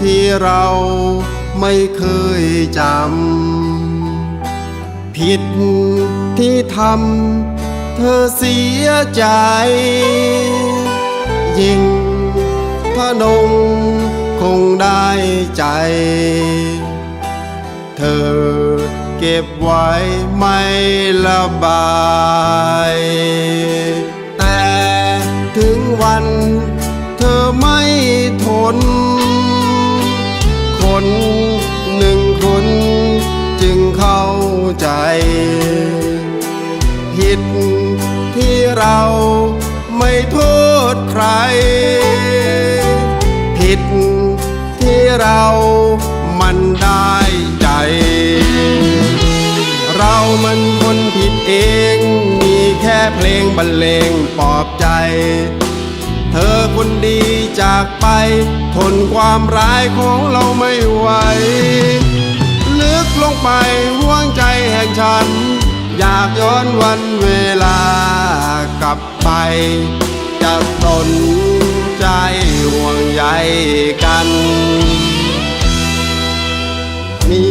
ที่เราไม่เคยจำ ผิดที่ทำเธอเสียใจ ยิ่งพนงคงได้ใจ เธอเก็บไว้ไม่ระบาย เราไม่โทษใคร ผิดที่เรามันได้ใจ เรามันคนผิดเอง มีแค่เพลงบรรเลงปลอบใจ เธอคนดีจากไป ทนความร้ายของเราไม่ไหวลึกลงไปห่วงใจแห่งฉัน อยากย้อนวันเวลา ลับไป จะสนใจห่วงใยกัน มี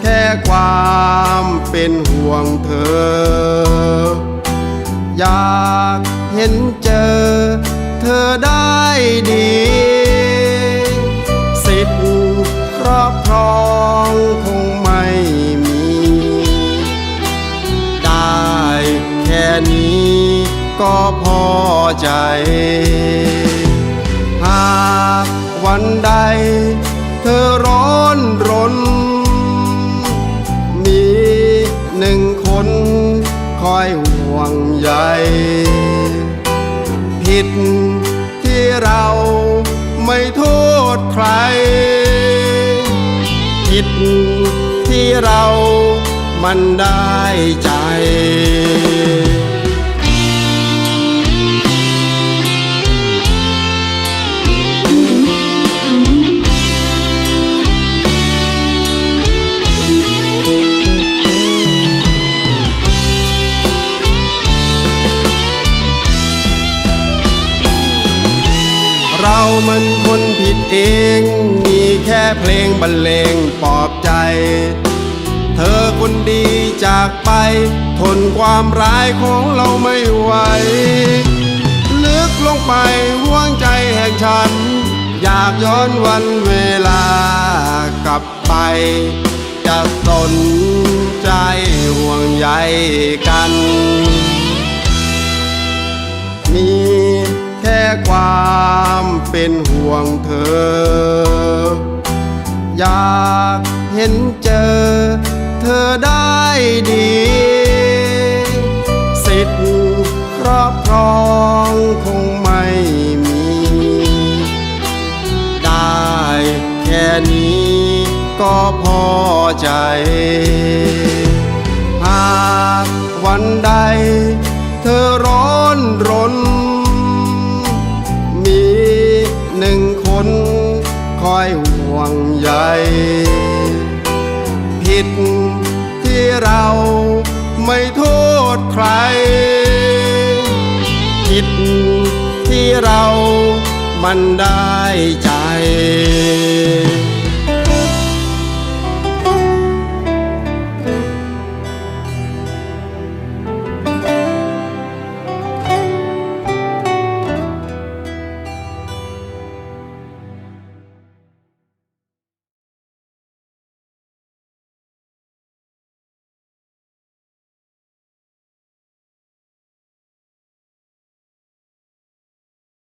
แค่ความเป็นห่วงเธอ อยากเห็นเจอเธอได้ดี สิทธิ์ครอบครองคงไม่มี ได้แค่นี้ ก็พอใจ หากวันใด เธอร้อนรน มีหนึ่งคนคอยห่วงใยผิดที่เราไม่โทษใคร ผิดที่เรามันได้ใจ มันคนผิดเอง มีแค่เพลงบรรเลงปลอบใจ เธอคนดีจากไป ทนความร้ายของเราไม่ไหว ลึกลงไปห่วงใจแห่งฉัน อยากย้อนวันเวลากลับไป จะสนใจห่วงใยกัน ความเป็นห่วงเธอ อยากเห็นเจอเธอได้ดี สิทธิ์ครอบครองคงไม่มี ได้แค่นี้ก็พอใจ หากวันใดเธอร้อนรน นึ่งคนคอยห่วงใยผิดที่เราไม่โทษใคร ผิดที่เรามันได้ใจ